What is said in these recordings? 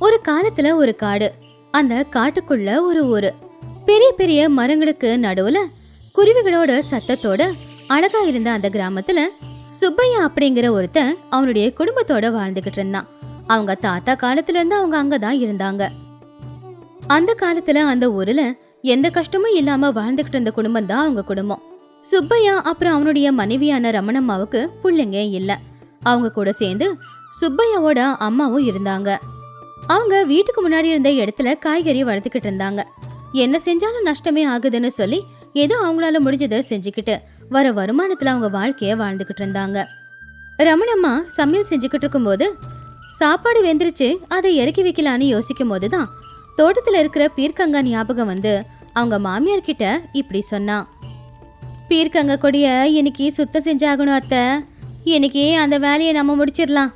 ஒரு காலத்துல ஒரு காடு. அந்த காட்டுக்குள்ள ஒரு ஊரு. பெரிய பெரிய மரங்களுக்கு நடுவுல குருவிகளோட சத்தத்தோட அழகா இருந்த அந்த கிராமத்துல சுப்பையா அப்படிங்கிற ஒருத்தன் அவனுடைய குடும்பத்தோட வாழ்ந்துகிட்டு இருந்தான். அவங்க தாத்தா காலத்துல இருந்து அவங்க அங்கதான் இருந்தாங்க. அந்த காலத்துல அந்த ஊர்ல எந்த கஷ்டமும் இல்லாம வாழ்ந்துகிட்டு இருந்த குடும்பம் தான் அவங்க குடும்பம். சுப்பையா அப்புறம் அவனுடைய மனைவியான ரமணம்மாவுக்கு புள்ளைங்க இல்ல. அவங்க கூட சேர்ந்து சுப்பையாவோட அம்மாவும் இருந்தாங்க. அவங்க வீட்டுக்கு முன்னாடி இருந்த இடத்துல காய்கறி வளர்த்துக்கிட்டு இருந்தாங்க. என்ன செஞ்சாலும் நஷ்டமே ஆகுதுன்னு சொல்லி ஏதோ அவங்களால முடிஞ்சதை செஞ்சுக்கிட்டு வர வருமானத்துல அவங்க வாழ்க்கைய வாழ்ந்துகிட்டு இருந்தாங்க. ரமணம்மா சமையல் செஞ்சுக்கிட்டு இருக்கும்போது சாப்பாடு வெந்துருச்சு அதை இறக்கி வைக்கலான்னு யோசிக்கும் போதுதான் தோட்டத்துல இருக்கிற பீர்க்கங்கா ஞாபகம் வந்து அவங்க மாமியார் கிட்ட இப்படி சொன்னா. பீர்க்கங்க கொடிய இன்னைக்கு சுத்தம் செஞ்சாகணும் அத்தை. இன்னைக்கு அந்த வேலையை நம்ம முடிச்சிடலாம்.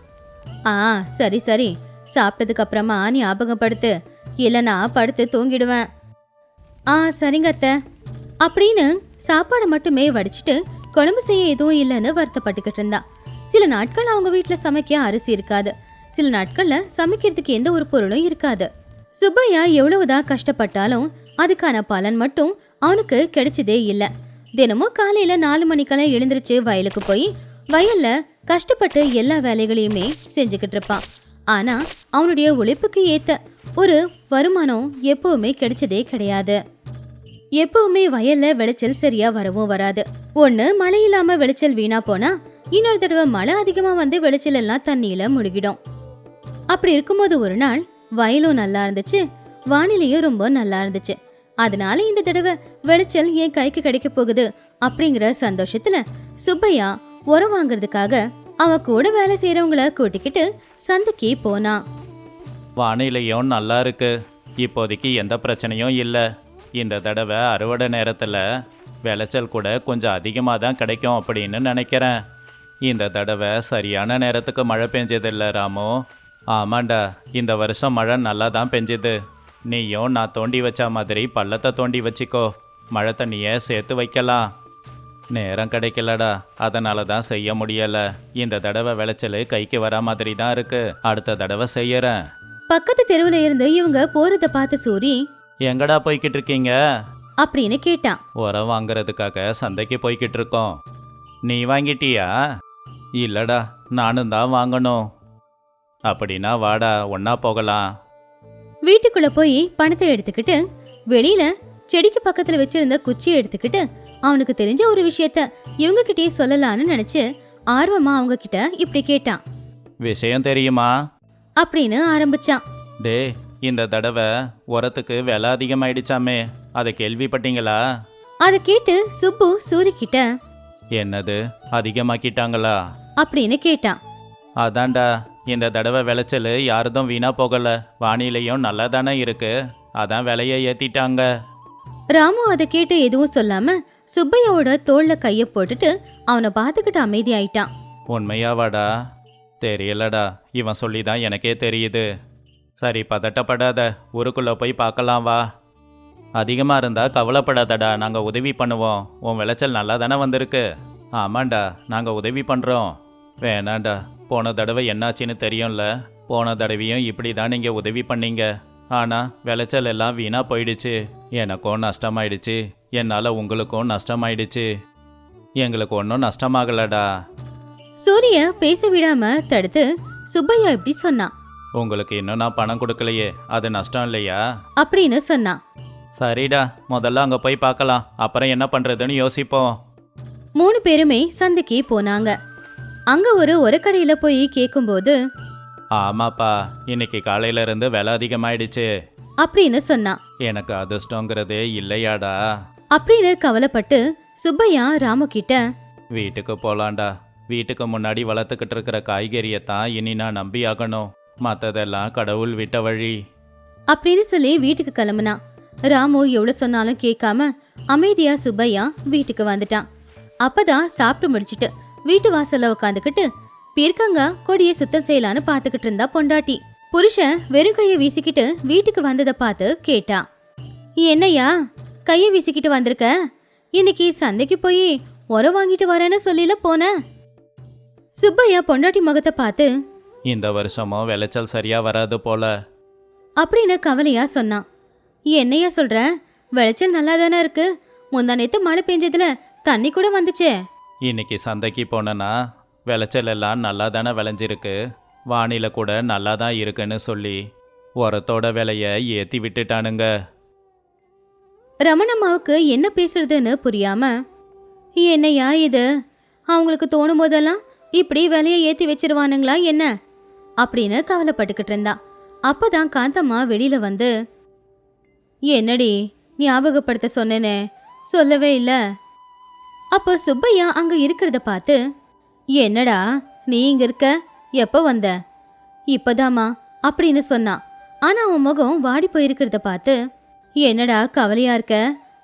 ஆ சரி சரி. சாப்பிட்டதுக்கு அப்புறமா ஞாபகப்படுத்து. இல்லைனா படுத்து தூங்கிடுவேன். ஆ சரிங்க அத்தை. அப்படின்னு சாப்பாடு மட்டுமே வடிச்சிட்டு குழம்பு செய்ய எதுவும் இல்லைன்னு வருத்தப்பட்டுக்கிட்டு இருந்தா. சில நாட்கள் அவங்க வீட்டில் சமைக்க அரிசி இருக்காது. சில நாட்களில் சமைக்கிறதுக்கு எந்த ஒரு பொருளும் இருக்காது. சுப்பையா எவ்வளவுதான் கஷ்டப்பட்டாலும் அதுக்கான பலன் மட்டும் அவனுக்கு கிடைச்சதே இல்லை. தினமும் காலையில நாலு மணிக்கெல்லாம் எழுந்திருச்சு வயலுக்கு போய் வயல்ல கஷ்டப்பட்டு எல்லா வேலைகளையுமே செஞ்சுக்கிட்டு இருப்பான். ஆனா அவனுடைய உழைப்புக்கு ஏத்த ஒரு வருமானம் எப்பவுமே கிடைச்சதே கிடையாது. எப்பவுமே வயல்ல விளைச்சல் சரியா வரவும் வராது. ஒண்ணு மழை இல்லாம விளைச்சல் வீணா போனா இன்னொரு தடவை மழை அதிகமா வந்து விளைச்சல் எல்லாம் தண்ணியில முழுகிடும். அப்படி இருக்கும்போது ஒரு நாள் வயலும் நல்லா இருந்துச்சு வானிலையும் ரொம்ப நல்லா இருந்துச்சு. அதனால இந்த தடவை விளைச்சல் என் கைக்கு கிடைக்க போகுது அப்படிங்கிற சந்தோஷத்துல சுப்பையா உரம் வாங்குறதுக்காக அவன் கூட வேலை செய்யறவங்கள கூட்டிக்கிட்டு சந்தைக்கு போனான் வானிலையும் நல்லா இருக்கு. இப்போதைக்கு எந்த பிரச்சனையும் இல்லை. இந்த தடவை அறுவடை நேரத்தில் விளைச்சல் கூட கொஞ்சம் அதிகமாக தான் கிடைக்கும் அப்படின்னு நினைக்கிறேன். இந்த தடவை சரியான நேரத்துக்கு மழை பெஞ்சதில்ல ராமு. ஆமாண்டா இந்த வருஷம் மழை நல்லா தான் பெஞ்சுது. நீயும் நான் தோண்டி வச்ச மாதிரி பள்ளத்தை தோண்டி வச்சுக்கோ. மழை தண்ணியை சேர்த்து வைக்கலாம். நேரம் கிடைக்கலடா. அதனால தான் செய்ய முடியல. இந்த தடவை விளைச்சல் கைக்கு வர மாதிரி தான் இருக்கு. அடுத்த தடவை செய்யறேன். பக்கத்து தெருவுல இருந்து இவங்க போறத பார்த்து சூரி எங்கடா போய்கிட்டு இருக்கீங்க? அப்படின்னு கேட்டான். உரம் வாங்குறதுக்காக சந்தைக்கு போய்கிட்டு இருக்கோம். நீ வாங்கிட்டியா? இல்லடா நானும் தான் வாங்கணும். அப்படின்னா வாடா ஒன்னா போகலாம். வீட்டுக்குள்ள போய் பணத்தை எடுத்துக்கிட்டு வெளியில செடிக்கு பக்கத்துல வச்சிருந்த குச்சியை எடுத்துக்கிட்டு அவனுக்கு தெரிஞ்ச ஒரு விஷயத்த இவங்க கிட்டயே சொல்லலாம்னு நினைச்சு ஆர்வமா அவங்க கிட்ட இப்படி கேட்டான். விஷயம் தெரியுமா? அப்படின்னு ஆரம்பிச்சான். டே இந்த தடவை உரத்துக்கு விலை அதிகமாயிடுச்சாமே. அதை கேள்விப்பட்டீங்களா? அதை கேட்டு சுப்பு சூரி கிட்ட என்னது? அதிகமாக்கிட்டாங்களா? அப்படின்னு கேட்டான். அதான்டா இந்த தடவை விளைச்சல் யாருதும் வீணா போகல. வானிலையும் நல்லா தானே இருக்கு. அதான் விலையை ஏத்திட்டாங்க. ராமு அதை கேட்டு எதுவும் சொல்லாம சுப்பையோட தோல்ல கைய போட்டுட்டு அவனை பார்த்துக்கிட்டு அமைதியாயிட்டான். உண்மையாவாடா? தெரியலடா. இவன் சொல்லி தான் எனக்கே தெரியுது. சரி பதட்டப்படாத. ஊருக்குள்ளே போய் பார்க்கலாம் வா. அதிகமாக இருந்தால் கவலைப்படாதடா. நாங்கள் உதவி பண்ணுவோம். உன் விளைச்சல் நல்லா தானே வந்திருக்கு. ஆமாண்டா நாங்கள் உதவி பண்ணுறோம் வேணாண்டா. போன தடவை என்னாச்சுன்னு தெரியும்ல. போன தடவையும் இப்படி தான் நீங்கள் உதவி பண்ணீங்க. ஆனால் விளைச்சல் எல்லாம் வீணாக போயிடுச்சு. எனக்கும் நஷ்டமாயிடுச்சு. என்னால் உங்களுக்கும் நஷ்டமாயிடுச்சு. எங்களுக்கு ஒன்றும் நஷ்டமாகலடா. சூரிய பேச விடாம தடுத்து சுப்பையா இப்படி சொன்னான் உங்களுக்கு இன்னும் நான் பணம் கொடுக்கலையே அது நஷ்டம் இல்லையா? அப்படின்னு சொன்னான் சரிடா முதல்ல அங்கே போய் பார்க்கலாம். அப்புறம் என்ன பண்ணுறதுன்னு யோசிப்போம். மூணு பேருமே சந்தைக்கு போனாங்க. அங்க ஒரு உரக்கடையில போய் கேக்கும்போது ஆமாப்பா இன்னைக்கு காலையில இருந்து விலை அதிகமாயிடுச்சு. அப்படின்னு சொன்னான் எனக்கு அதிர்ஷ்டங்கிறதே இல்லையாடா. அப்படின்னு கவலைப்பட்டு சுப்பையா ராமு கிட்ட வீட்டுக்கு போலாம்டா வீட்டுக்கு முன்னாடி வளர்த்துக்கிட்டு இருக்கிற காய்கறியை தான் இனி நான் நம்பி ஆகணும் மற்றதெல்லாம் கடவுள் விட்ட வழி. அப்படின்னு சொல்லி வீட்டுக்கு கிளம்புனான் ராமு எவ்வளவு சொன்னாலும் கேட்காம அமைதியா சுப்பையா வீட்டுக்கு வந்துட்டான். அப்பதான் சாப்பிட்டு முடிச்சிட்டு வீட்டு வாசல்ல உட்காந்துக்கிட்டு பீர்க்கங்க கொடியை சுத்தம் செய்யலான்னு பாத்துக்கிட்டு இருந்தா பொண்டாட்டி. புருஷன் வெறும் கைய வீசிக்கிட்டு வீட்டுக்கு வந்ததை பார்த்து கேட்டான் என்னய்யா கைய வீசிக்கிட்டு வந்திருக்க? இன்னைக்கு சந்தைக்கு போய் உரம் வாங்கிட்டு வரேன்னு சொல்லில போன? சுப்பையா பொண்டாட்டி முகத்தை பார்த்து இந்த வருஷமும் விளைச்சல் சரியா வராது போல. அப்படின்னு கவலையா சொன்னான் என்னையா சொல்ற? விளைச்சல் நல்லா தானே இருக்கு? முந்தா நேத்து மழை பெஞ்சதுல தண்ணி கூட வந்துச்சே. இன்னைக்கு சந்தைக்கு போனேன்னா விளைச்சல் எல்லாம் நல்லா தானே விளைஞ்சிருக்கு? வானிலை கூட நல்லா தான் இருக்குன்னு சொல்லி உரத்தோட விலையை ஏற்றி விட்டுட்டானுங்க. ரமணம்மாவுக்கு என்ன பேசுறதுன்னு புரியாம என்னையா இது? அவங்களுக்கு தோணும் போதெல்லாம் இப்படி விலையை ஏத்தி வச்சிருவானுங்களா என்ன? அப்படின்னு கவலைப்பட்டுக்கிட்டு இருந்தா. அப்பதான் காந்தம்மா வெளியில வந்து என்னடி ஞாபகப்படுத்த சொன்னேனே சொல்லவே இல்ல. அப்போ சுப்பையா அங்க இருக்கிறத பார்த்து என்னடா நீ இங்க இருக்க? எப்போ வந்த? இப்பதாம்மா அப்படின்னு சொன்னான் ஆனா அவன் முகம் வாடி போயிருக்கிறத பார்த்து என்னடா கவலையா இருக்க?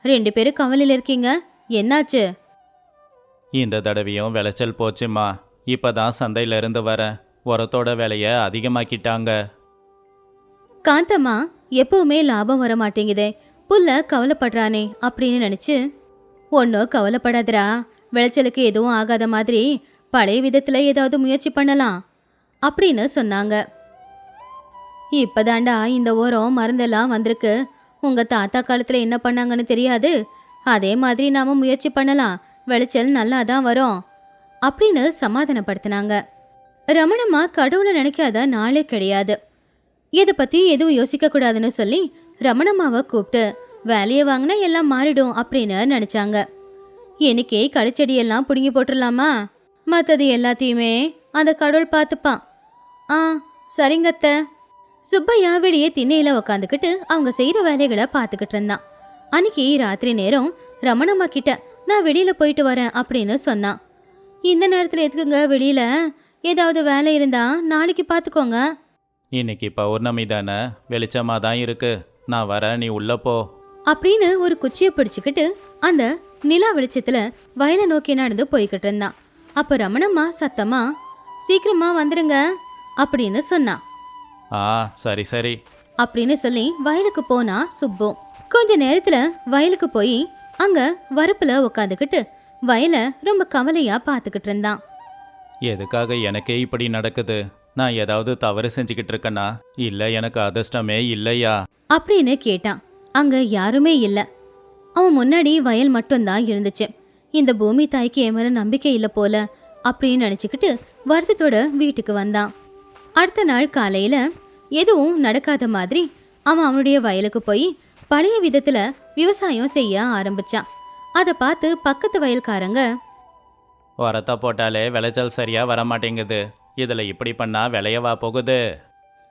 ரெண்டு பேரும் கவலையில இருக்கீங்க. என்னாச்சு? இந்த தடவையும் விளைச்சல் போச்சுமா இப்போ தான் சந்தையிலேருந்து வரேன் உரத்தோட விலையை அதிகமாக்கிட்டாங்க. காந்தம்மா எப்பவுமே லாபம் வர மாட்டேங்குதே. புள்ள கவலைப்படுறானே அப்படின்னு நினைச்சு ஒன்றும் கவலைப்படாதடா. விளைச்சலுக்கு எதுவும் ஆகாத மாதிரி பழைய விதத்தில் ஏதாவது முயற்சி பண்ணலாம் அப்படின்னு சொன்னாங்க. இப்பதாண்டா இந்த ஓரம் மருந்தெல்லாம் வந்திருக்கு. உங்க தாத்தா காலத்தில் என்ன பண்ணாங்கன்னு தெரியாது. அதே மாதிரி நாம் முயற்சி பண்ணலாம். விளைச்சல் நல்லா தான் வரும் அப்படின்னு சமாதானப்படுத்தினாங்க. ரமணம்மா கடவுளை நினைக்காத நாளே கிடையாது. இதை பற்றி எதுவும் யோசிக்கக்கூடாதுன்னு சொல்லி ரமணம்மாவை கூப்பிட்டு வேலையை வாங்கினா எல்லாம் மாறிடும் அப்படின்னு நினச்சாங்க. இன்னைக்கே களிச்செடியெல்லாம் பிடுங்கி போட்டுடலாமா மற்றது எல்லாத்தையுமே அந்த கடவுள் பார்த்துப்பான். ஆ சரிங்கத்த சுப்பையா வெளியே திண்ணையில உக்காந்துக்கிட்டு அவங்க செய்யற வேலைகளை பார்த்துக்கிட்டு இருந்தான். அன்னைக்கு ராத்திரி நேரம் ரமணம்மா கிட்ட நான் வெளியில போயிட்டு வரேன் அப்படின்னு சொன்னான். இந்த நேரத்துல எதுக்குங்க வெளியில? ஏதாவது வேலை இருந்தா நாளைக்கு பார்த்துக்கோங்க. இன்னைக்கு பௌர்ணமி தானே வெளிச்சமாக தான் இருக்கு. நான் வரேன் நீ உள்ள போ. அப்படின்னு ஒரு குச்சியை பிடிச்சுக்கிட்டு அந்த நிலா வெளிச்சத்துல வயலை நோக்கி நடந்து போய்கிட்டு இருந்தான். அப்ப ரமணம்மா சத்தமா சீக்கிரமா வந்துருங்க அப்படின்னு சொன்னான் ஆ சரி சரி. அப்படின்னு சொல்லி வயலுக்கு போனா சுப்பு. கொஞ்ச நேரத்துல வயலுக்கு போய் அங்க வரப்புல உக்காந்துக்கிட்டு வயலை ரொம்ப கவலையா பார்த்துக்கிட்டு இருந்தான். எதுக்காக எனக்கே இப்படி நடக்குது? நான் ஏதாவது தவறு செஞ்சுக்கிட்டு இருக்கேனா? இல்லை எனக்கு அதிர்ஷ்டமே இல்லையா? அப்படின்னு கேட்டான். அங்க யாருமே இல்ல. அவன் முன்னாடி வயல் மட்டும்தான் இருந்துச்சு. இந்த பூமி தாய்க்கு என் மேல நம்பிக்கை இல்ல போல அப்படின்னு நினைச்சுக்கிட்டு வருத்தத்தோட வீட்டுக்கு வந்தான். அடுத்த நாள் காலையில எதுவும் நடக்காத மாதிரி அவன் அவனுடைய வயலுக்கு போய் பழைய விதத்துல விவசாயம் செய்ய ஆரம்பிச்சான். அதை பார்த்து பக்கத்து வயல்காரங்க உரத்தை போட்டாலே விளைச்சல் சரியா வர மாட்டேங்குது இதில் இப்படி பண்ணா விளையவா போகுது?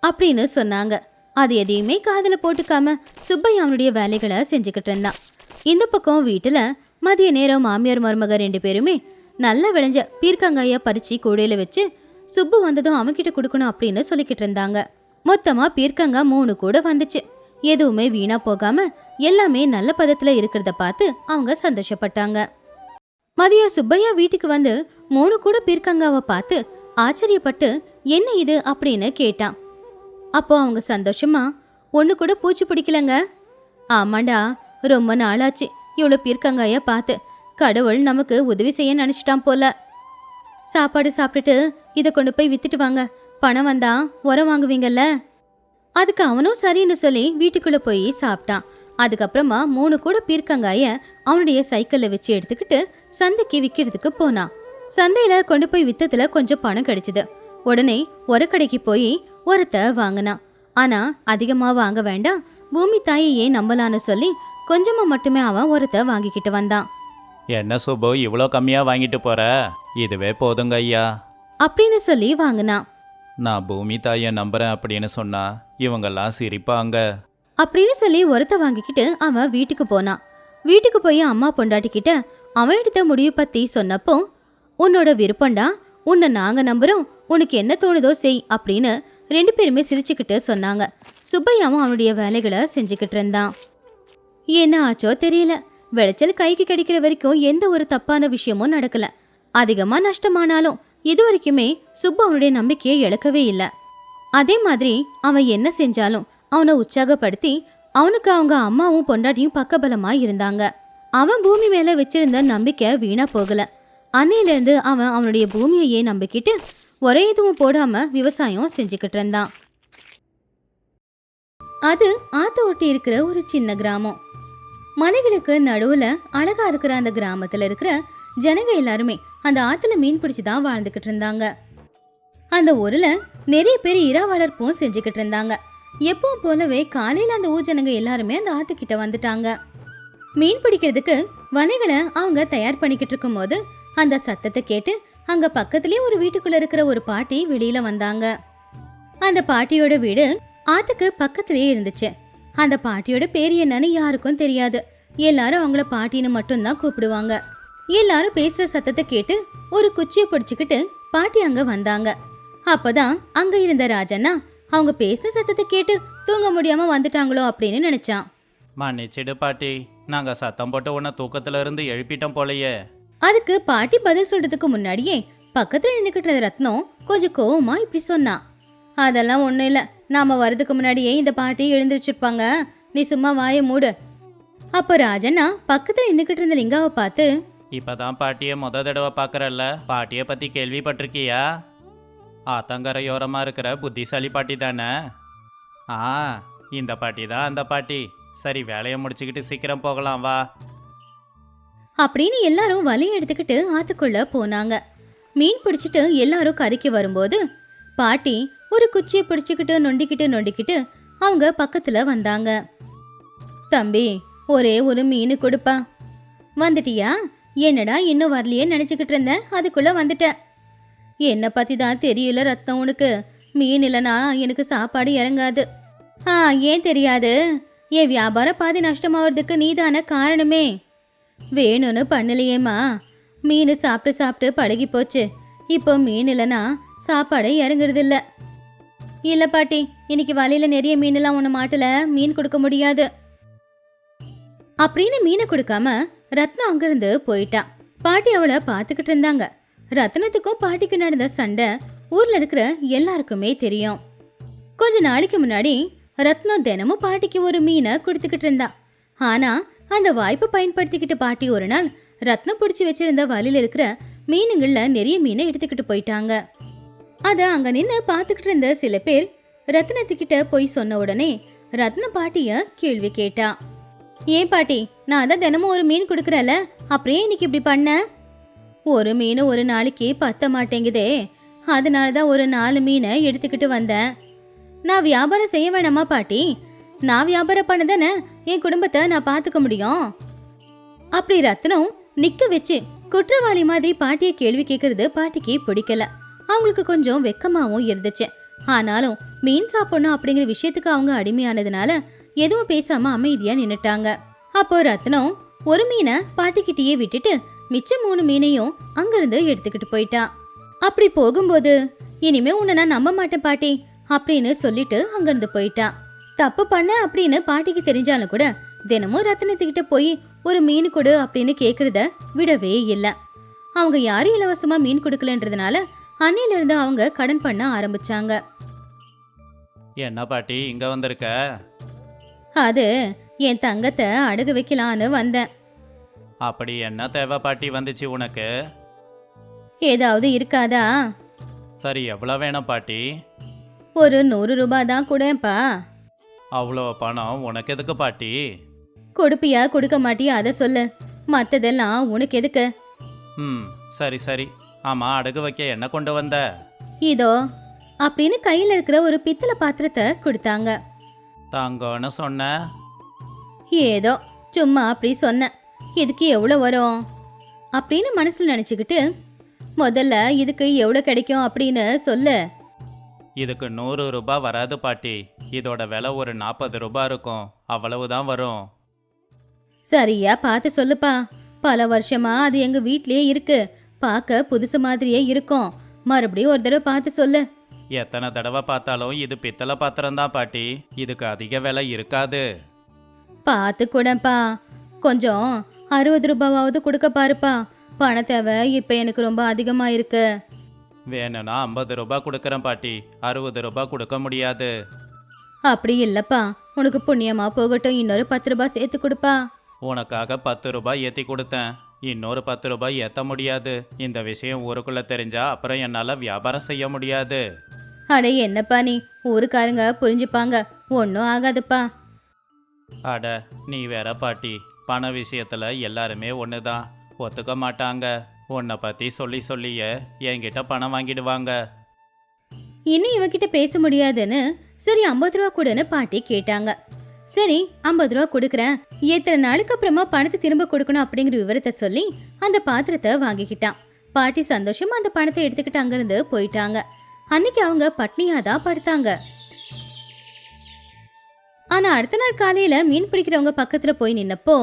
அப்படின்னு சொன்னாங்க. அது எதையுமே காதுல போட்டுக்காம சுப்பையா அவனுடைய வேலைகளை செஞ்சுக்கிட்டு இருந்தான். இந்த பக்கம் வீட்டுல மதிய நேரம் மாமியார் மருமக ரெண்டு பேருமே நல்லா விளைஞ்ச பீர்க்கங்காயை பறிச்சு கூடையில வச்சு சுப்பு வந்ததும் அவன்கிட்ட கொடுக்கணும் அப்படின்னு சொல்லிக்கிட்டு இருந்தாங்க. மொத்தமா பீர்க்கங்காய் மூணு கூட வந்துச்சு. எதுவுமே வீணா போகாம எல்லாமே நல்ல பதத்துல இருக்கிறத பார்த்து அவங்க சந்தோஷப்பட்டாங்க. மதியம் சுப்பையா வீட்டுக்கு வந்து மூணு கூட பீர்க்கங்காவை பார்த்து ஆச்சரியப்பட்டு என்ன இது? அப்படின்னு கேட்டான். அப்போ அவங்க சந்தோஷமா ஒன்று கூட பூச்சி பிடிக்கலங்க. ஆமாண்டா ரொம்ப நாளாச்சு. இவ்வளோ பீர்க்கங்காய பார்த்து கடவுள் நமக்கு உதவி செய்ய நினச்சிட்டான் போல. சாப்பாடு சாப்பிட்டுட்டு இதை கொண்டு போய் வித்துட்டு வாங்க. பணம் வந்தா உரம் வாங்குவீங்கல்ல? அதுக்கு அவனும் சரின்னு சொல்லி வீட்டுக்குள்ளே போய் சாப்பிட்டான். அதுக்கப்புறமா மூணு கூட பீர்க்கங்காய அவனுடைய சைக்கிளில் வச்சு எடுத்துக்கிட்டு சந்தைக்கு விற்கிறதுக்கு போனான். சந்தையில கொண்டு போய் வித்ததுல கொஞ்சம் பணம் கிடைச்சது. உடனே உரக்கடைக்கு போய் உரத்தை வாங்கினான். ஆனா அதிகமா வாங்க வேண்டாம் பூமி தாயையே நம்பலான்னு சொல்லி கொஞ்சமா மட்டுமே அவன் உரத்தை வாங்கிக்கிட்டு வந்தான். என்ன சுப்பு இவ்வளோ கம்மியாக வாங்கிட்டு போற? இதுவே போதுங்க ஐயா. அப்படின்னு சொல்லி வாங்கினான். நான் பூமி தாயை நம்புறேன் அப்படின்னு சொன்னா இவங்கெல்லாம் சிரிப்பாங்க. அப்படின்னு சொல்லி உரத்தை வாங்கிக்கிட்டு அவன் வீட்டுக்கு போனான். வீட்டுக்கு போய் அம்மா பொண்டாட்டிக்கிட்ட அவன் எடுத்த முடிவு பத்தி சொன்னப்போ உன்னோட விருப்பம்டா உன்னை நாங்க நம்புறோம் உனக்கு என்ன தோணுதோ செய் அப்படின்னு ரெண்டு பேருமே சிரிச்சுக்கிட்டு சொன்னாங்க. சுப்பையாவும் அவனுடைய வேலைகளை செஞ்சுக்கிட்டு இருந்தான். என்ன ஆச்சோ தெரியல. விளைச்சல் கைக்கு கிடைக்கிற வரைக்கும் எந்த ஒரு தப்பான விஷயமும் நடக்கல. அதிகமா நஷ்டமானாலும் இது வரைக்குமே சுப்பு அவனுடைய நம்பிக்கையை இழக்கவே இல்லை. அதே மாதிரி அவன் என்ன செஞ்சாலும் அவனை உற்சாகப்படுத்தி அவனுக்கு அவங்க அம்மாவும் பொண்டாட்டியும் பக்கபலமா இருந்தாங்க. அவன் பூமி மேல வச்சிருந்த நம்பிக்கை வீணா போகல. அன்னையிலேருந்து அவன் அவனுடைய பூமியையே நம்பிக்கிட்டு ஒரே எதுவும் போடாம விவசாயம் செஞ்சுக்கிட்டு இருந்தான். அது ஆத்த ஒட்டி இருக்கிற ஒரு சின்ன கிராமம். மலைகளுக்கு நடுவுல அழகா இருக்கிற அந்த கிராமத்துல இருக்கிற ஜனங்க எல்லாருமே அந்த ஆத்துல மீன் பிடிச்சு தான் வாழ்ந்துகிட்டு இருந்தாங்க. அந்த ஊர்ல நிறைய பேர் இரா வளர்ப்பும் செஞ்சுக்கிட்டு இருந்தாங்க. எப்பவும் போலவே காலையில அந்த ஊர் ஜனங்க எல்லாருமே அந்த ஆத்துக்கிட்ட வந்துட்டாங்க. மீன் பிடிக்கிறதுக்கு வலைகளை அவங்க தயார் பண்ணிக்கிட்டு இருக்கும்போது அந்த சத்தத்தை கேட்டு அங்க பக்கத்துலயே ஒரு வீட்டுக்குள்ள இருக்கிற ஒரு பாட்டி வெளியில வந்தாங்க. அந்த பாட்டியோட வீடு ஆத்துக்கு பக்கத்துலயே இருந்துச்சு. அந்த பாட்டியோட பேர் என்னன்னு யாருக்கும் தெரியாது. எல்லாரும் அவங்கள பாட்டின்னு மட்டும்தான் கூப்பிடுவாங்க. எல்லாரும் பேசுற சத்தத்தை கேட்டு ஒரு குச்சியை பிடிச்சுக்கிட்டு பாட்டி அங்க வந்தாங்க. அப்பதான் அங்க இருந்த ராஜண்ணா அவங்க பேசுற சத்தத்தை கேட்டு தூங்க முடியாம வந்துட்டாங்களோ அப்படின்னு நினைச்சான். மன்னிச்சிடு பாட்டி. நாங்கள் சத்தம் போட்டு உன்னை தூக்கத்துல இருந்து எழுப்பிட்டோம் போலயே. அதுக்கு பாட்டி பதில் சொல்றதுக்கு முன்னாடியே பக்கத்துல நின்னுக்கிட்டு இருந்த ரத்னம் கொஞ்சம் கோவமா இப்படி சொன்னா அதெல்லாம் ஒண்ணும் இல்ல. நாம வரதுக்கு முன்னாடியே இந்த பாட்டி எழுந்திருச்சிருப்பாங்க. நீ சும்மா வாயை மூடு. அப்ப ராஜண்ணா பக்கத்துல நின்னுக்கிட்டு இருந்த லிங்காவை பார்த்து இப்பதான் பாட்டியை முத தடவை பார்க்கறல்ல. பாட்டியை பற்றி கேள்விப்பட்டிருக்கியா? ஆத்தங்கரையோரமாக இருக்கிற புத்திசாலி பாட்டி தானே? ஆ இந்த பாட்டி தான் அந்த பாட்டி. சரி வேலையை முடிச்சுக்கிட்டு சீக்கிரம் போகலாம் வா. அப்படின்னு எல்லாரும் வலையை எடுத்துக்கிட்டு ஆத்துக்குள்ள போனாங்க. மீன் பிடிச்சிட்டு எல்லாரும் கரைக்கு வரும்போது பாட்டி ஒரு குச்சியை பிடிச்சுக்கிட்டு நொண்டிக்கிட்டு நொண்டிக்கிட்டு அவங்க பக்கத்துல வந்தாங்க. தம்பி ஒரே ஒரு மீன் கொடுப்பா. வந்துட்டியா? என்னடா இன்னும் வரலையே நினைச்சுக்கிட்டு இருந்தேன் அதுக்குள்ள வந்துட்ட. என்னை பத்தி தான் தெரியல ரத்தம் உனக்கு. மீன் இல்லைனா எனக்கு சாப்பாடு இறங்காது. ஆ ஏன் தெரியாது? என் வியாபாரம் பாதி நஷ்டமாகிறதுக்கு நீதான காரணமே. வேணும்னு பண்ணலையேம்மா. மீன் சாப்பிட்டு சாப்பிட்டு பழகி போச்சு இப்போ மீன் இல்லைனா சாப்பாடு இறங்குறதில்ல. இல்ல பாட்டி இன்னைக்கு வலையில நிறைய மீனெல்லாம் ஒன்று மாட்டல மீன் கொடுக்க முடியாது. அப்படின்னு மீனை கொடுக்காம ரத்னம் அங்கிருந்து போயிட்டா. பாட்டி அவளை பார்த்துக்கிட்டு இருந்தாங்க. ரத்னத்துக்கும் பாட்டிக்கு நடந்த சண்டை ஊர்ல இருக்கிற எல்லாருக்குமே தெரியும். கொஞ்ச நாளைக்கு முன்னாடி ரத்னம் தினமும் பாட்டிக்கு ஒரு மீனை கொடுத்துக்கிட்டு இருந்தா. ஆனா அந்த வாய்ப்பை பயன்படுத்திக்கிட்டு பாட்டி ஒரு நாள் ரத்னம் பிடிச்சி வச்சிருந்த வலையில இருக்கிற மீனுங்கள்ல நிறைய மீனை எடுத்துக்கிட்டு போயிட்டாங்க. அதை அங்க நின்று பார்த்துக்கிட்டு இருந்த சில பேர் ரத்னத்துக்கிட்ட போய் சொன்ன உடனே ரத்ன பாட்டிய கேள்வி கேட்டா. ஏன் பாட்டி நான் தான் தினமும் ஒரு மீன் கொடுக்குறேன்ல அப்படியே இன்னைக்கு இப்படி பண்ண? ஒரு மீன் ஒரு நாளைக்கு பத்த மாட்டேங்குதே அதனால தான் ஒரு நாலு மீனை எடுத்துக்கிட்டு வந்தேன். நான் வியாபாரம் செய்ய வேணாமா பாட்டி? நான் வியாபாரம் பண்ணதானே என் குடும்பத்தை நான் பார்த்துக்க முடியும்? அப்படி ரத்னம் நிக்க வச்சு குற்றவாளி மாதிரி பாட்டியை கேள்வி கேட்கறது பாட்டிக்கு பிடிக்கல. அவங்களுக்கு கொஞ்சம் வெக்கமாகவும் இருந்துச்சு. ஆனாலும் மீன் சாப்பிடணும் அப்படிங்கிற விஷயத்துக்கு அவங்க அடிமையானதுனால எதுவும் பேசாம அமைதியா நின்னுட்டாங்க. அப்போ ரத்னம் ஒரு மீனை பாட்டிக்கிட்டேயே விட்டுட்டு மிச்சம் மூணு மீனையும் அங்கிருந்து எடுத்துக்கிட்டு போயிட்டா. அப்படி போகும்போது இனிமே உன்னை நான் நம்ப மாட்டேன் பாட்டி அப்படின்னு சொல்லிட்டு அங்கிருந்து போயிட்டா. தப்பு பண்ண அப்படின்னு பாட்டிக்கு தெரிஞ்சாலும் கூட தினமும் ரத்னத்துக்கிட்ட போய் ஒரு மீன் கொடு அப்படின்னு கேக்குறத விடவே இல்லை. அவங்க யாரும் இலவசமா மீன் கொடுக்கலன்றதுனால அன்னையில இருந்து அவங்க கடன் பண்ண ஆரம்பிச்சாங்க. என்ன பாட்டி இங்கே வந்திருக்க? அது என் தங்கத்தை அடகு வைக்கலான்னு வந்தேன். அப்படி என்ன தேவை பாட்டி வந்துச்சு உனக்கு? ஏதாவது இருக்காதா? சரி எவ்வளோ வேணும் பாட்டி? ஒரு நூறு ரூபாய் தான் கூடப்பா அவ்வளோ பணம் உனக்கு எதுக்கு பாட்டி? கொடுப்பியா கொடுக்க மாட்டியா அதை சொல்லு. மத்ததெல்லாம் உனக்கு எதுக்கு? ம் சரி சரி. ஆமாம் அடகு வைக்க என்ன கொண்டு வந்த? இதோ அப்படின்னு கையில இருக்கிற ஒரு பித்தளை பாத்திரத்தை கொடுத்தாங்க. தங்கன்னு சொன்ன. ஏதோ சும்மா அப்படி சொன்னேன் இதுக்கு எவ்வளோ வரும்? அப்படின்னு மனசுல நினச்சிக்கிட்டு முதல்ல இதுக்கு எவ்வளோ கிடைக்கும் அப்படின்னு சொல்லு. இதுக்கு நூறு ரூபாய் வராது பாட்டி. இதோட விலை ஒரு நாற்பது ரூபாய் இருக்கும். அவ்வளவுதான் வரும். சரியா பார்த்து சொல்லுப்பா. பல வருஷமா அது எங்க வீட்லயே இருக்கு. பார்க்க புதுசு மாதிரியே இருக்கும். மறுபடியும் ஒரு தடவை பார்த்து சொல்லு. எத்தனை தடவை பார்த்தாலும் இது பித்தளை பாத்திரம் தான் பாட்டி. இதுக்கு அதிக விலை இருக்காது. பார்த்து கூடப்பா. கொஞ்சம் அறுபது ரூபாவாவது கொடுக்க பாருப்பா. பண தேவை இப்போ எனக்கு ரொம்ப அதிகமா இருக்கு. வேணும்னா ஐம்பது ரூபாய் கொடுக்குறேன் பாட்டி. அறுபது ரூபாய் கொடுக்க முடியாது. அப்படி இல்லப்பா. உனக்கு புண்ணியமா போகட்டும். இன்னொரு பத்து ரூபாய் சேர்த்து கொடுப்பா. உனக்காக பத்து ரூபாய் ஏற்றி கொடுத்தேன். இன்னொரு பத்து ரூபாய் ஏற்ற முடியாது. இந்த விஷயம் ஊருக்குள்ள தெரிஞ்சா அப்புறம் என்னால் வியாபாரம் செய்ய முடியாது. அட என்னப்பா நீ? ஊருக்காரங்க புரிஞ்சுப்பாங்க. ஒன்றும் ஆகாதுப்பா. அட நீ வேற பாட்டி. பண விஷயத்துல எல்லாருமே ஒன்று தான் ஒத்துக்க மாட்டாங்க. உன்னை பற்றி சொல்லி சொல்லியே என்கிட்ட பணம் வாங்கிடுவாங்க. இன்னும் இவகிட்ட பேச முடியாதுன்னு சரி ஐம்பது ரூபா கொடுன்னு பாட்டி கேட்டாங்க. சரி ஐம்பது ரூபா கொடுக்குறேன். எத்தனை நாளுக்கு அப்புறமா பணத்தை திரும்ப கொடுக்கணும் அப்படிங்கிற விவரத்தை சொல்லி அந்த பாத்திரத்தை வாங்கிக்கிட்டான். பாட்டி சந்தோஷமா அந்த பணத்தை எடுத்துக்கிட்டு அங்கிருந்து போயிட்டாங்க. அன்னைக்கு அவங்க பட்னியா தான் படுத்தாங்க. ஆனா அடுத்த நாள் காலையில மீன் பிடிக்கிறவங்க பக்கத்துல போய் நின்னப்போ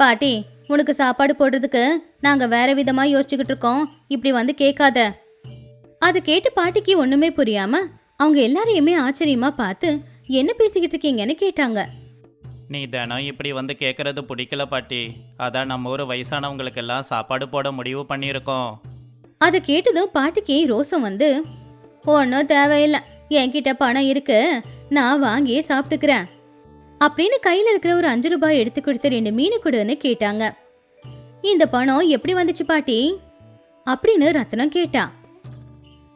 பாட்டி உனக்கு சாப்பாடு போடுறதுக்கு நாங்க வேற விதமா யோசிச்சுக்கிட்டு இருக்கோம். இப்படி வந்து கேட்காத. அதை கேட்டு பாட்டிக்கு ஒண்ணுமே புரியாம அவங்க எல்லாரையுமே ஆச்சரியமா பார்த்து என்ன பேசிக்கிட்டு இருக்கீங்கன்னு கேட்டாங்க. நீ தினம் இப்படி வந்து கேட்கறது பிடிக்கல பாட்டி. அதான் நம்ம ஊர் வயசானவங்களுக்கெல்லாம் சாப்பாடு போட முடிவு பண்ணியிருக்கோம். அதை கேட்டதும் பாட்டிக்கு ரோசம் வந்து ஒன்றும் தேவையில்லை. என்கிட்ட பணம் இருக்கு. நான் வாங்கி சாப்பிட்டுக்கிறேன். அப்படின்னு கையில் இருக்கிற ஒரு அஞ்சு ரூபாய் எடுத்து கொடுத்து ரெண்டு மீன் கொடுன்னு கேட்டாங்க. இந்த பணம் எப்படி வந்துச்சு பாட்டி? அப்படின்னு ரத்னம் கேட்டா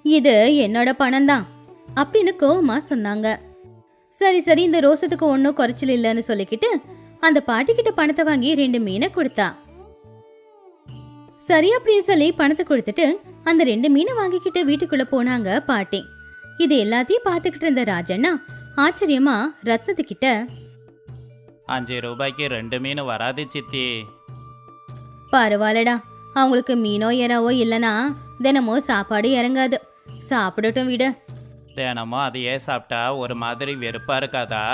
இது என்னோட பணம் தான் அப்படின்னு கோவமா சொன்னாங்க. சரி சரி இந்த ரோசத்துக்கு ஒன்றும் குறைச்சல் இல்லைன்னு சொல்லிக்கிட்டு அந்த பாட்டிக்கிட்ட பணத்தை வாங்கி ரெண்டு மீனை கொடுத்தா. சரி அப்படின்னு சொல்லி பணத்தை கொடுத்துட்டு அந்த ரெண்டு மீனை வாங்கிக்கிட்டு வீட்டுக்குள்ள போனாங்க பாட்டி. இது எல்லாத்தையும் பார்த்துக்கிட்டு இருந்த ராஜண்ணா ஆச்சரியமா ரத்னத்துக்கிட்ட அஞ்சு ரூபாய்க்கு ரெண்டு மீன் வராது சித்தி. பரவாயில்லடா அவங்களுக்கு மீனோ இறாவோ இல்லனா தினமும் சாப்பாடு இறங்காது. சாப்பிடட்டும் விடு. தினமும் அதையே சாப்பிட்டா ஒரு மாதிரி வெறுப்பாக இருக்காதா?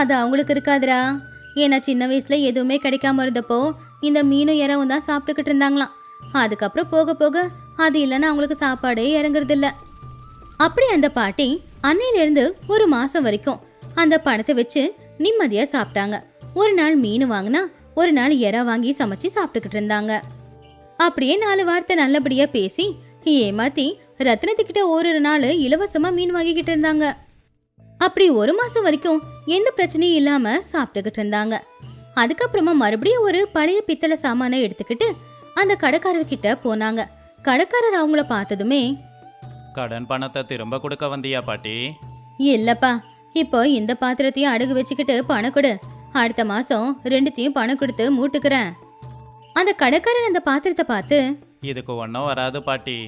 அது அவங்களுக்கு இருக்காதுடா. ஏன்னா சின்ன வயசுல எதுவுமே கிடைக்காம இருந்தப்போ இந்த மீனும் இறவும் தான் சாப்பிட்டுக்கிட்டு இருந்தாங்களாம். அதுக்கப்புறம் போக போக அது இல்லைன்னா அவங்களுக்கு சாப்பாடே இறங்குறது இல்லை அப்படி அந்த பாட்டி அன்னையிலேருந்து ஒரு மாதம் வரைக்கும் அந்த பணத்தை வச்சு நிம்மதியாக சாப்பிட்டாங்க. ஒரு நாள் மீன் வாங்கினா ஒரு நாள் இறா வாங்கி சமைச்சு சாப்பிட்டுக்கிட்டு இருந்தாங்க. அப்படியே நாலு வார்த்தை நல்லபடியாக பேசி ஏமாத்தி ரத்னத்துக்கிட்ட ஒரு நாள் இலவசமா மீன் வாங்கிக்கிட்டு இருந்தாங்க. அப்படி ஒரு மாசம் வரைக்கும் எந்த பிரச்சனையும் இல்லாம சாப்பிட்டுக்கிட்டு இருந்தாங்க. அதுக்கப்புறமா மறுபடியும் ஒரு பழைய பித்தளை சாமானை எடுத்துக்கிட்டு அந்த கடைக்காரர்கிட்ட போனாங்க. கடைக்காரர் அவங்கள பார்த்ததுமே கடன் பணத்தை திரும்ப கொடுக்க வந்தியா பாட்டி? இல்லப்பா இப்போ இந்த பாத்திரத்தையும் அடகு வச்சுக்கிட்டு பணம் கொடு. அடுத்த மாசம் ரெண்டுத்தையும் பணம் கொடுத்து மூட்டுக்கிறேன். அந்த கடைக்காரர் அந்த பாத்திரத்தை பார்த்து இதுக்கு ஒன்றும் வராது பாட்டி.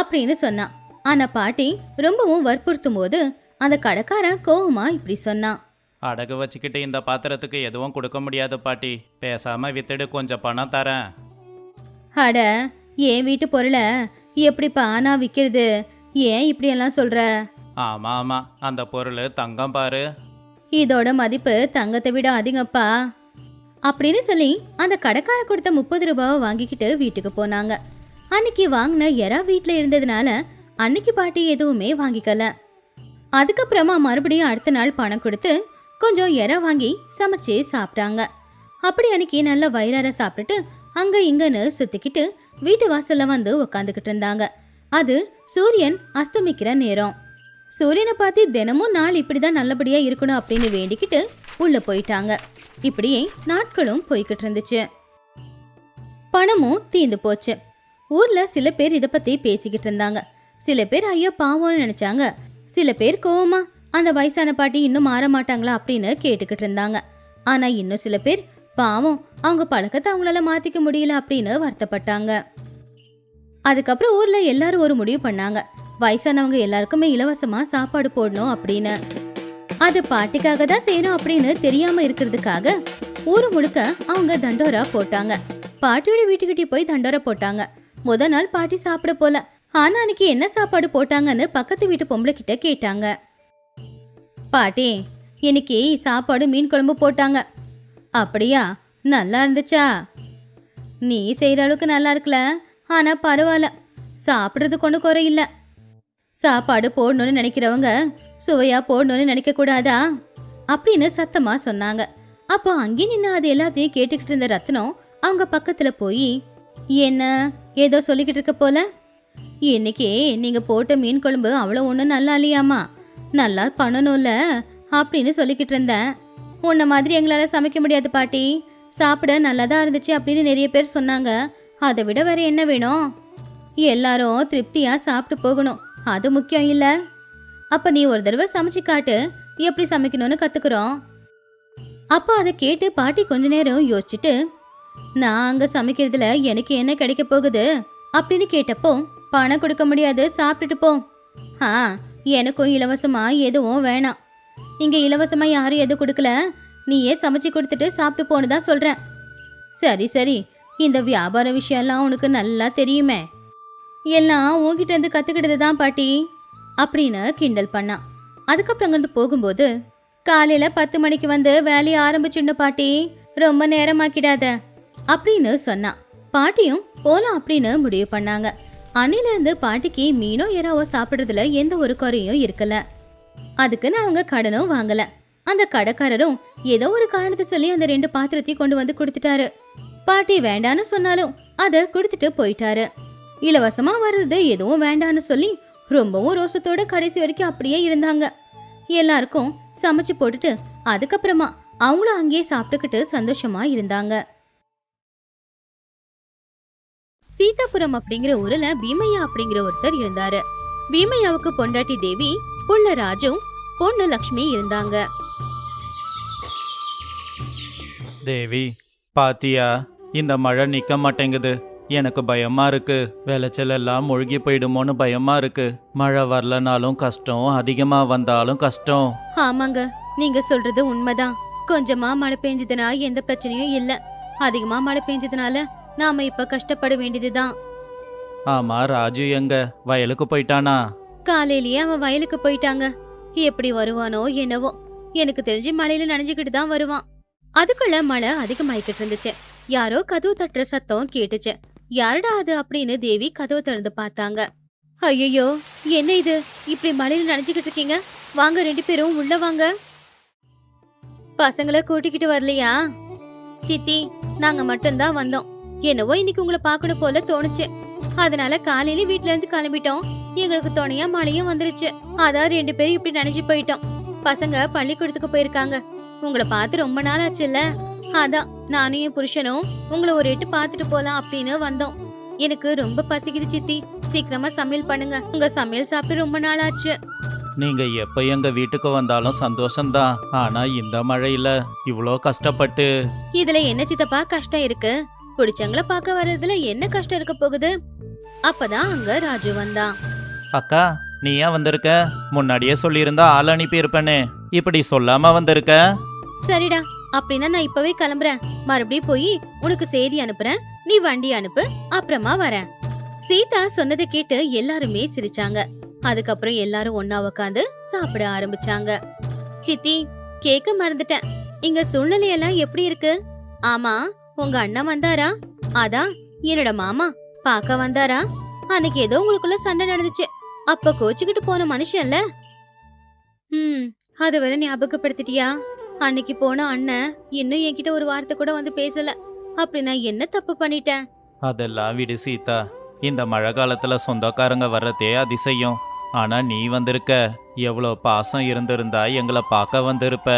அப்படின்னு சொன்னான் ஆனா பாட்டி ரொம்பவும் வற்புறுத்தும் போது அந்த கடைக்காரன் கோவமா இப்படி சொன்னான் அடகு வச்சுக்கிட்டு இந்த பாத்திரத்துக்கு எதுவும் கொடுக்க முடியாது பாட்டி. பேசாம வித்துடு கொஞ்சம் பணம் தரேன். அட என் வீட்டு பொருளை எப்படிப்பா நான் விற்கிறது ஏன் இப்படியெல்லாம் சொல்ற? ஆமா ஆமா. அந்த பொருள் தங்கம் பாரு. இதோட மதிப்பு தங்கத்தை விட அதிகப்பா? அப்படின்னு சொல்லி அந்த கடைக்கார கொடுத்த முப்பது ரூபாவை வாங்கிக்கிட்டு வீட்டுக்கு போனாங்க. அன்னைக்கு வாங்கின எறா வீட்டில் இருந்ததுனால அன்னைக்கு பாட்டி எதுவுமே வாங்கிக்கல. அதுக்கப்புறமா மறுபடியும் அடுத்த நாள் பணம் கொடுத்து கொஞ்சம் எறா வாங்கி சமைச்சு சாப்பிட்டாங்க. அப்படி அன்னைக்கு நல்ல வயிறார சாப்பிட்டுட்டு அங்க இங்கன்னு சுத்திக்கிட்டு வீட்டு வாசல்ல வந்து உக்காந்துக்கிட்டு இருந்தாங்க. அது சூரியன் அஸ்தமிக்கிற நேரம். சூரியனை பார்த்து தினமும் நாள் இப்படிதான் நல்லபடியா இருக்கணும் அப்படின்னு வேண்டிக்கிட்டு உள்ள போயிட்டாங்க. இப்படியே நாட்களும் போய்கிட்டு இருந்துச்சு. பணமும் தீந்து போச்சு. ஊர்ல சில பேர் இதை பத்தி பேசிக்கிட்டு இருந்தாங்க. சில பேர் ஐயோ பாவம்னு நினைச்சாங்க. சில பேர் கோவமா? அந்த வயசான பாட்டி இன்னும் மாற மாட்டாங்களா? அப்படின்னு கேட்டுக்கிட்டு இருந்தாங்க. ஆனா இன்னும் சில பேர் பாவம் அவங்க பழக்கத்தை அவங்களால மாத்திக்க முடியல அப்படின்னு வருத்தப்பட்டாங்க. அதுக்கப்புறம் ஊர்ல எல்லாரும் ஒரு முடிவு பண்ணாங்க. வயசானவங்க எல்லாருக்குமே இலவசமா சாப்பாடு போடணும் அப்படின்னு. அது பாட்டிக்காக தான் செய்யணும் அப்படின்னு தெரியாம இருக்கிறதுக்காக ஊரு முழுக்க அவங்க தண்டோரா போட்டாங்க. பாட்டியோட வீட்டுக்கிட்டே போய் தண்டோரா போட்டாங்க. முத நாள் பாட்டி சாப்பிட போல. ஆனா அன்னைக்கு என்ன சாப்பாடு போட்டாங்கன்னு பக்கத்து வீட்டு பொம்பளை கிட்ட கேட்டாங்க. பாட்டி இன்னைக்கு சாப்பாடு மீன் குழம்பு போட்டாங்க. அப்படியா? நல்லா இருந்துச்சா? நீ செய்யற அளவுக்கு நல்லா இருக்கல. ஆனா பரவாயில்ல. சாப்பிட்றது கொண்டு குறையில்ல சாப்பாடு போடணும்னு நினைக்கிறவங்க சுவையா போடணும்னு நினைக்க கூடாதா? அப்படின்னு சத்தமா சொன்னாங்க. அப்போ அங்கே நின்று அது எல்லாத்தையும் கேட்டுக்கிட்டு இருந்த ரத்னம் அவங்க பக்கத்துல போய் என்ன? ஏதோ சொல்லிக்கிட்டு இருக்க போல? இன்னைக்கு நீங்கள் போட்ட மீன் குழம்பு அவ்வளோ ஒன்றும் நல்லா இல்லையாமா நல்லா பண்ணணும்ல அப்படின்னு சொல்லிக்கிட்டு இருந்தேன். உன்னை மாதிரி எங்களால் சமைக்க முடியாது பாட்டி. சாப்பிட நல்லா தான் இருந்துச்சு அப்படின்னு நிறைய பேர் சொன்னாங்க. அதை விட வேற என்ன வேணும்? எல்லாரும் திருப்தியாக சாப்பிட்டு போகணும். அது முக்கியம் இல்லை. அப்போ நீ ஒரு தடவை சமைச்சு காட்டு எப்படி சமைக்கணும்னு கற்றுக்குறோம் அப்போ அதை கேட்டு பாட்டி கொஞ்ச நேரம் யோசிச்சுட்டு நான் அங்க சமைக்கிறதுல எனக்கு என்ன கிடைக்க போகுது? அப்படின்னு கேட்டப்போ பணம் கொடுக்க முடியாது சாப்பிட்டுட்டு போ. ஆ எனக்கும் இலவசமா எதுவும் வேணாம். இங்க இலவசமா யாரும் எதுவும் கொடுக்கல. நீயே சமைச்சு கொடுத்துட்டு சாப்பிட்டு போன்னு தான் சொல்றேன். சரி சரி. இந்த வியாபார விஷயம்லாம் உனக்கு நல்லா தெரியுமே. எல்லாம் உங்ககிட்ட இருந்து கத்துக்கிட்டது தான் பாட்டி. அப்படின்னு கிண்டல் பண்ணான் அதுக்கப்புறம் அங்கிருந்து போகும்போது காலையில பத்து மணிக்கு வந்து வேலையை ஆரம்பிச்சுன்னு பாட்டி. ரொம்ப நேரமாக்கிடாத. அப்படின்னு சொன்னான். பாட்டியும் போலாம் அப்படின்னு முடிவு பண்ணாங்க. அன்னிலிருந்து பாட்டிக்கு மீனோ ஏறாவோ சாப்பிட்றதுல எந்த ஒரு குறையும் இருக்கல. அதுக்குன்னு அவங்க கடனும் வாங்கல. அந்த கடைக்காரரும் ஏதோ ஒரு காரணத்தை சொல்லி அந்த ரெண்டு பாத்திரத்தையும் கொண்டு வந்து கொடுத்துட்டாரு. பாட்டி வேண்டான்னு சொன்னாலும் அதை கொடுத்துட்டு போயிட்டாரு. இலவசமா வர்றது எதுவும் வேண்டான்னு சொல்லி ரொம்பவும் ரோசத்தோட கடைசி வரைக்கும் அப்படியே இருந்தாங்க. எல்லாருக்கும் சமைச்சு போட்டுட்டு அதுக்கப்புறமா அவங்களும் அங்கேயே சாப்பிட்டுக்கிட்டு சந்தோஷமா இருந்தாங்க. சீதாபுரம் அப்படிங்கிற ஊர்ல பீமையா அப்படிங்கிற ஒருத்தர் இருந்தாரு. பீமையாவுக்கு பொண்டாட்டி தேவி புள்ள ராஜு பொண்ணு லக்ஷ்மி இருந்தாங்க. தேவி பாத்தியா இந்த மழை நிக்க மாட்டேங்குது. எனக்கு பயமா இருக்கு. விளைச்சல் எல்லாம் மூழ்கி போயிடுமோன்னு பயமா இருக்கு. மழை வரலனாலும் கஷ்டம் அதிகமா வந்தாலும் கஷ்டம். ஆமாங்க நீங்க சொல்றது உண்மைதான். கொஞ்சமா மழை பெஞ்சதுனா எந்த பிரச்சனையும் இல்ல. அதிகமா மழை பெஞ்சதுனால நாம இப்ப கஷ்டப்பட வேண்டியதுதான். ஆமா ராஜு எங்க? வயலுக்கு போயிட்டானா? காலையிலேயே அவன் வயலுக்கு போயிட்டாங்க. எப்படி வருவானோ என்னவோ. எனக்கு தெரிஞ்சு மழையில நனைஞ்சுக்கிட்டு தான் வருவான். அதுக்குள்ள மழை அதிகமாயிக்கிட்டு இருந்துச்சு. யாரோ கதவு தட்டுற சத்தம் கேட்டுச்சு. யாருடா அது அப்படின்னு தேவி கதவை திறந்து பார்த்தாங்க. ஐயோ என்ன இது? இப்படி மழையில நனைஞ்சுக்கிட்டு இருக்கீங்க? வாங்க ரெண்டு பேரும் உள்ள வாங்க. பசங்களை கூட்டிக்கிட்டு வரலையா? சித்தி நாங்க மட்டும்தான் வந்தோம். என்னவோ இன்னைக்கு உங்களை பார்க்கணும் போல தோணுச்சு. அதனால காலையில வீட்ல இருந்து கிளம்பிட்டோம். எங்களுக்கு துணையா மழையும் வந்துருச்சு. அதான் ரெண்டு பேரும் இப்படி நினைச்சு போயிட்டோம். பசங்க பள்ளிக்கூடத்துக்கு போயிருக்காங்க. உங்களை பார்த்து ரொம்ப நாள் ஆச்சுல்ல? அதான் நானும் என் புருஷனும் உங்களை ஒரு எட்டு பார்த்துட்டு போலாம் அப்படின்னு வந்தோம். எனக்கு ரொம்ப பசிக்குது சித்தி. சீக்கிரமா சமையல் பண்ணுங்க. உங்க சமையல் சாப்பிட்டு ரொம்ப நாள் ஆச்சு. நீங்க எப்ப எங்க வீட்டுக்கு வந்தாலும் சந்தோஷம்தான் ஆனா இந்த மழையில இவ்வளோ கஷ்டப்பட்டு. இதுல என்ன சித்தப்பா கஷ்டம் இருக்கு? பிடிச்சவங்கள பார்க்க வர்றதுல என்ன கஷ்டம் இருக்க போகுது? அப்பதான் அங்க ராஜு வந்தான் அக்கா நீ ஏன் வந்திருக்க? முன்னாடியே சொல்லியிருந்தா ஆள் அனுப்பி இருப்பேனே இப்படி சொல்லாம வந்திருக்க? சரிடா அப்படின்னா நான் இப்பவே கிளம்புறேன். மறுபடியும் போய் உனக்கு செய்தி அனுப்புறேன் நீ வண்டி அனுப்பு அப்புறமா வரேன். சீதா சொன்னதை கேட்டு எல்லாருமே சிரிச்சாங்க. அதுக்கப்புறம் எல்லாரும் ஒன்னா உக்காந்து சாப்பிட ஆரம்பிச்சாங்க. சித்தி கேக்க மறந்துட்டேன். இங்க சூழ்நிலை எல்லாம் எப்படி இருக்கு? ஆமா உங்க அண்ணன் வந்தாரா? அதான் என்னோட மாமா பார்க்க வந்தாரா? அன்னைக்கு ஏதோ உங்களுக்குள்ள சண்டை நடந்துச்சு. அப்ப கோச்சுக்கிட்டு போன மனுஷன்ல? ம் அது வரை ஞாபகப்படுத்திட்டியா? அன்னைக்கு போன அண்ணன் இன்னும் என்கிட்ட ஒரு வார்த்தை கூட வந்து பேசல. அப்படி நான் என்ன தப்பு பண்ணிட்டேன்? அதெல்லாம் விடு சீதா. இந்த மழை காலத்துல சொந்தக்காரங்க வர்றதே அதிசயம். ஆனா நீ வந்திருக்க எவ்வளோ பாசம் இருந்திருந்தா எங்களை பார்க்க வந்திருப்ப.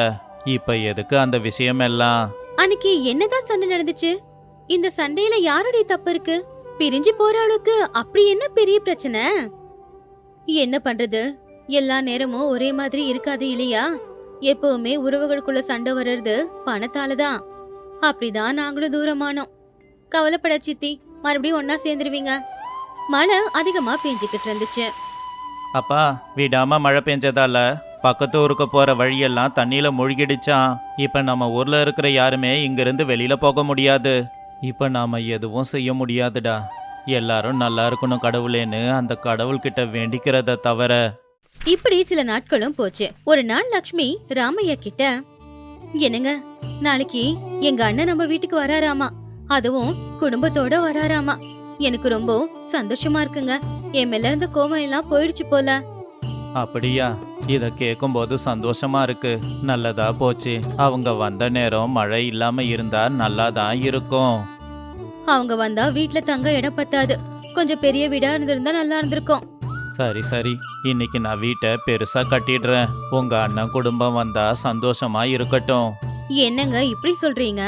இப்ப எதுக்கு அந்த விஷயம் எல்லாம் அன்னைக்கு என்னதான் சண்டை நடந்துச்சு? இந்த சண்டையில யாருடைய தப்பு இருக்கு? பிரிஞ்சு போற அளவுக்கு அப்படி என்ன பெரிய பிரச்சனை? என்ன பண்றது? எல்லா நேரமும் ஒரே மாதிரி இருக்காது இல்லையா? எப்பவுமே உறவுகளுக்குள்ள சண்டை வர்றது பணத்தால தான். அப்படிதான் நாங்களும் தூரமானோம். கவலைப்பட சித்தி மறுபடியும் ஒன்னா சேர்ந்துருவீங்க. மழை அதிகமா பேஞ்சுக்கிட்டு இருந்துச்சு. அப்பா விடாம மழை பெஞ்சதால பக்கத்து ஊருக்கு போற வழியெல்லாம் தண்ணியில மூழ்கிடுச்சான் இப்ப நம்ம ஊர்ல இருக்கிற யாருமே இங்கிருந்து வெளியில போக முடியாது. இப்ப நாம எதுவும் செய்ய முடியாதுடா. எல்லாரும் நல்லா இருக்கணும் கடவுளேன்னு அந்த கடவுள்கிட்ட வேண்டிக்கிறத தவிர. இப்படி சில நாட்களும் போச்சு. ஒரு நாள் லக்ஷ்மி ராமையா கிட்ட என்னங்க நாளைக்கு எங்க அண்ணன் நம்ம வீட்டுக்கு வராராமா? அதுவும் குடும்பத்தோட வராராமா? எனக்கு ரொம்ப சந்தோஷமா இருக்குங்க. என் மேல இருந்த கோவம் எல்லாம் போயிடுச்சு போல. அப்படியா? இத கேட்கும்போது சந்தோஷமா இருக்கு. நல்லதா போச்சு. அவங்க வந்த நேரம் மழை இல்லாம இருந்தா நல்லா தான் இருக்கும். அவங்க வந்தா வீட்ல தங்க இடம் பத்தாது. கொஞ்சம் பெரிய வீடா இருந்திருந்தா நல்லா இருந்திருக்கும். சரி சரி. இன்னைக்கு நான் வீட்டை பெருசா கட்டிடுறேன். உங்க அண்ணன் குடும்பம் வந்தா சந்தோஷமா இருக்கட்டும். என்னங்க இப்படி சொல்றீங்க?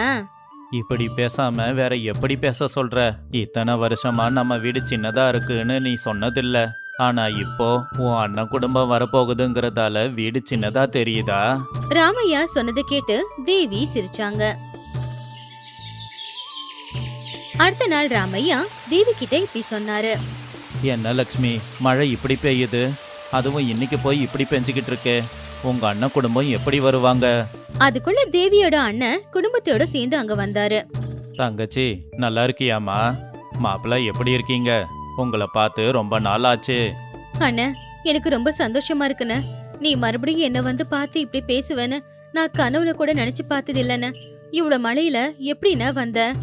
இப்படி பேசாம வேற எப்படி பேச சொல்ற? இத்தனை வருஷமா நம்ம வீடு சின்னதா இருக்குன்னு நீ சொன்னதில்ல. ஆனா இப்போ உன் அண்ணன் குடும்பம் வரப்போகுதுங்கிறதால வீடு சின்னதா தெரியுதா? ராமையா சொன்னதை கேட்டு தேவி சிரிச்சாங்க. அடுத்த நாள் ராமையா தேவி கிட்ட இப்படி சொன்னாரு. என்ன லக்ஷ்மி மழை இப்படி பெய்யுது? அதுவும் இன்னைக்கு போய் இப்படி பெஞ்சுக்கிட்டு இருக்கே. உங்க அண்ணன் குடும்பம் எப்படி வருவாங்க? அதுக்குள்ள தேவியோட அண்ணன் குடும்பத்தோட சேர்ந்து அங்க வந்தாரு. தங்கச்சி நல்லா இருக்கியாமா மாப்பிள்ள எப்படி இருக்கீங்க? உங்களை பார்த்து ரொம்ப நாள் ஆச்சு. அண்ணன் எனக்கு ரொம்ப சந்தோஷமா இருக்குண்ணே. நீ மறுபடியும் என்ன வந்து பார்த்து இப்படி பேசுவேன்னு நான் கனவுல கூட நினைச்சு பார்த்தது இல்லைண்ணே இவ்வளவு மழையில எப்படிண்ணே வந்த?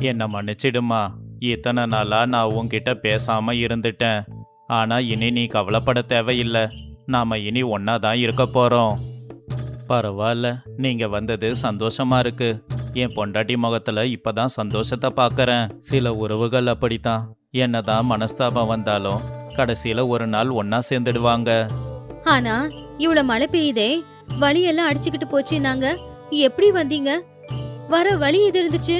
என்ன மன்னிச்சிடுமா இத்தனை நாளா நான் உன்கிட்ட பேசாம இருந்துட்டேன். ஆனா இனி நீ கவலைப்பட தேவையில்லை. நாம இனி ஒன்னா தான் இருக்க போறோம். பரவாயில்ல நீங்க வந்தது சந்தோஷமா இருக்கு. என் பொண்டாட்டி முகத்துல இப்பதான் சந்தோஷத்தை பார்க்கறேன் சில உறவுகள் அப்படித்தான். என்னதான் மனஸ்தாபம் வந்தாலும் கடைசியில ஒரு நாள் ஒன்னா சேர்ந்துடுவாங்க. ஆனா இவ்வளவு மழை பெய்யுதே வழியெல்லாம் அடிச்சுக்கிட்டு போச்சு நாங்க எப்படி வந்தீங்க? வர வழி எது இருந்துச்சு?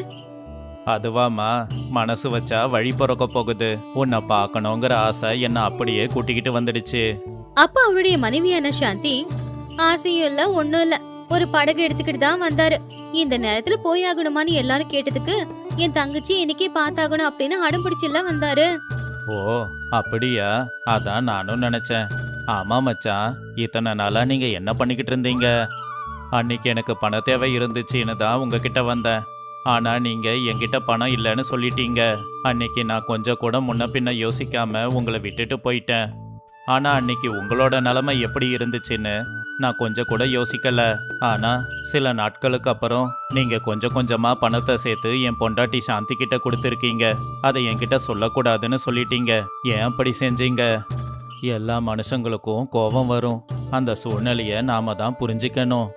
அதுவாமா மனசு வச்சா வழி பிறக்க போகுது. உன்னை பார்க்கணுங்கிற ஆசை என்னை அப்படியே கூட்டிக்கிட்டு வந்துடுச்சு. அப்ப அவருடைய மனைவியான சாந்தி ஆசையும் இல்ல ஒண்ணும் இல்ல. ஒரு படகு எடுத்துக்கிட்டு தான் வந்தாரு. இந்த நேரத்துல போய் ஆகணுமான்னு எல்லாரும் கேட்டதுக்கு என் தங்கச்சி இன்னைக்கே பார்த்தாகணும் அப்படின்னு அடம் பிடிச்சுல வந்தாரு. ஓ அப்படியா? அதான் நானும் நினைச்சேன். ஆமா மச்சான் இத்தனை நாளா நீங்க என்ன பண்ணிக்கிட்டு இருந்தீங்க? அன்னைக்கு எனக்கு பண தேவை இருந்துச்சுன்னு தான் உங்ககிட்ட வந்தேன். ஆனா நீங்க என்கிட்ட பணம் இல்லைன்னு சொல்லிட்டீங்க. அன்னைக்கு நான் கொஞ்சம் கூட முன்ன பின்ன யோசிக்காம உங்களை விட்டுட்டு போயிட்டேன். ஆனா அன்னைக்கு உங்களோட நிலைமை எப்படி இருந்துச்சுன்னு நான் கொஞ்சம் கூட யோசிக்கல. ஆனா சில நாட்களுக்கு அப்புறம் நீங்க கொஞ்சம் கொஞ்சமா பணத்தை சேர்த்து என் பொண்டாட்டி சாந்தி கிட்ட கொடுத்துருக்கீங்க. அதை என்கிட்ட சொல்லக்கூடாதுன்னு சொல்லிட்டீங்க. ஏன் அப்படி செஞ்சீங்க? எல்லா மனுஷங்களுக்கும் கோபம் வரும். அந்த சூழ்நிலையை நாம தான் புரிஞ்சுக்கணும்.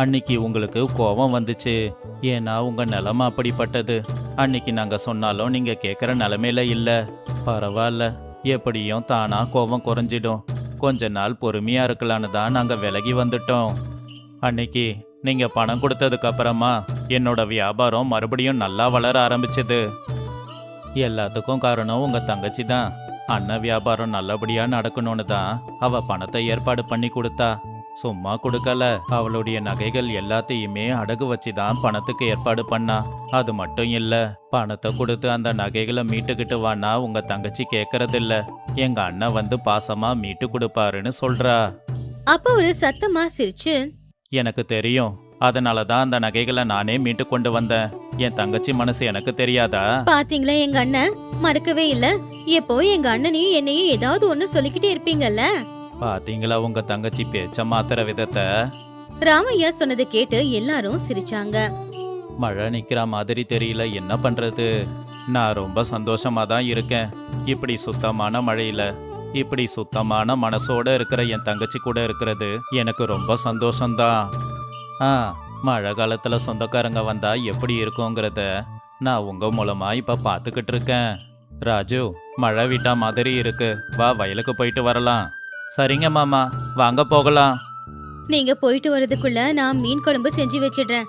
அன்னைக்கு உங்களுக்கு கோபம் வந்துச்சு. ஏன்னா உங்க நிலமை அப்படிப்பட்டது. அன்னைக்கு நாங்க சொன்னாலும் நீங்க கேட்குற நிலமையில இல்ல. பரவாயில்ல எப்படியும் தானா கோபம் குறைஞ்சிடும். கொஞ்ச நாள் பொறுமையா இருக்கலான்னு தான் நாங்க விலகி வந்துட்டோம். அன்னைக்கு நீங்க பணம் கொடுத்ததுக்கு அப்புறமா என்னோட வியாபாரம் மறுபடியும் நல்லா வளர ஆரம்பிச்சது. எல்லாத்துக்கும் காரணம் உங்க தங்கச்சி தான். அண்ணன் வியாபாரம் நல்லபடியா நடக்கணும்னு தான் அவ பணத்தை ஏற்பாடு பண்ணி கொடுத்தா. சும்மா கொடுக்கல. அவளுடைய நகைகள் எல்லாத்தையுமே அடகு வச்சு தான் பணத்துக்கு ஏற்பாடு பண்ணா. அது மட்டும் இல்ல பணத்தை கொடுத்து அந்த நகைகளை மீட்டுக்கிட்டு வானா உங்க தங்கச்சி கேட்கறதில்ல எங்க அண்ணன் வந்து பாசமா மீட்டு கொடுப்பாருன்னு சொல்றா. அப்ப ஒரு சத்தமா சிரிச்சு எனக்கு தெரியும். அதனால தான் அந்த நகைகளை நானே மீட்டு கொண்டு வந்தேன். என் தங்கச்சி மனசு எனக்கு தெரியாதா? பாத்தீங்களா எங்க அண்ணன்? மறக்கவே இல்ல. எப்போ எங்க அண்ணனையும் என்னையும் ஏதாவது ஒண்ணு சொல்லிக்கிட்டே இருப்பீங்கல்ல? பாத்தீங்களா உங்க தங்கச்சி பேச்ச மாத்துற விதத்தை? ராமையா சொன்னதை கேட்டு எல்லாரும் சிரிச்சாங்க. மழை நிக்கிற மாதிரி தெரியல என்ன பண்றது? நான் ரொம்ப சந்தோஷமா தான் இருக்கேன். இப்படி சுத்தமான மழையில இப்படி சுத்தமான மனசோட இருக்கிற என் தங்கச்சி கூட இருக்கிறது எனக்கு ரொம்ப சந்தோஷம்தான். ஆ மழை காலத்துல சொந்தக்காரங்க வந்தா எப்படி இருக்குங்கிறத நான் உங்க மூலமா இப்ப பாத்துக்கிட்டு இருக்கேன். ராஜு மழை விட்டா மாதிரி இருக்கு. வா வயலுக்கு போயிட்டு வரலாம். சரிங்க மாமா வாங்க போகலாம். நீங்க போயிட்டு வர்றதுக்குள்ள நான் மீன் குழம்பு செஞ்சு வச்சிடுறேன்.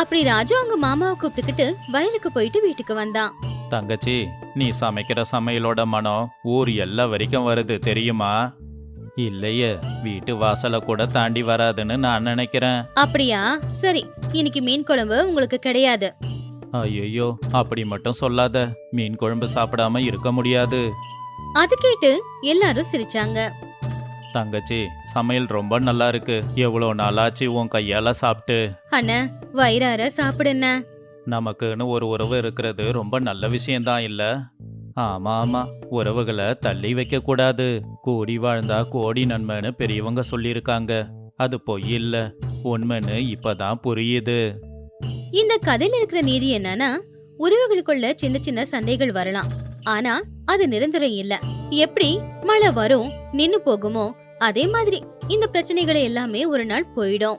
அப்படி ராஜு அவங்க மாமாவை கூப்பிட்டுக்கிட்டு வயலுக்கு போயிட்டு வீட்டுக்கு வந்தான். தங்கச்சி நீ சமைக்கிற சமையலோட மனம் ஊர் எல்லா வரைக்கும் வருது தெரியுமா? இல்லையே வீட்டு வாசலை கூட தாண்டி வராதுன்னு நான் நினைக்கிறேன். அப்படியா? சரி இன்னைக்கு மீன் குழம்பு உங்களுக்கு கிடையாது. ஐயோ அப்படி மட்டும் சொல்லாத. மீன் குழம்பு சாப்பிடாம இருக்க முடியாது. அது கேட்டு எல்லாரும் சிரிச்சாங்க. தங்கச்சி சமையல் ரொம்ப நல்லா இருக்கு. எவ்வளோ நாளாச்சு உன் கையால சாப்பிட்டு? அண்ணா வயிறார சாப்பிடுண்ண. நமக்குன்னு ஒரு உறவு இருக்கிறது ரொம்ப நல்ல விஷயம்தான் இல்ல? ஆமா ஆமா. உறவுகளை தள்ளி வைக்க கூடாது கூடி வாழ்ந்தா கோடி நன்மைன்னு பெரியவங்க சொல்லியிருக்காங்க. அது பொய் இல்ல. உண்மைன்னு இப்பதான் புரியுது. இந்த கதையில இருக்கிற நீதி என்னன்னா உறவுகளுக்குள்ள சின்ன சின்ன சண்டைகள் வரலாம். ஆனா அது நிரந்தரம் இல்ல. எப்படி மழை வரும் நின்னு போகுமோ அதே மாதிரி இந்த பிரச்சனைகளை எல்லாமே ஒரு நாள் போயிடும்.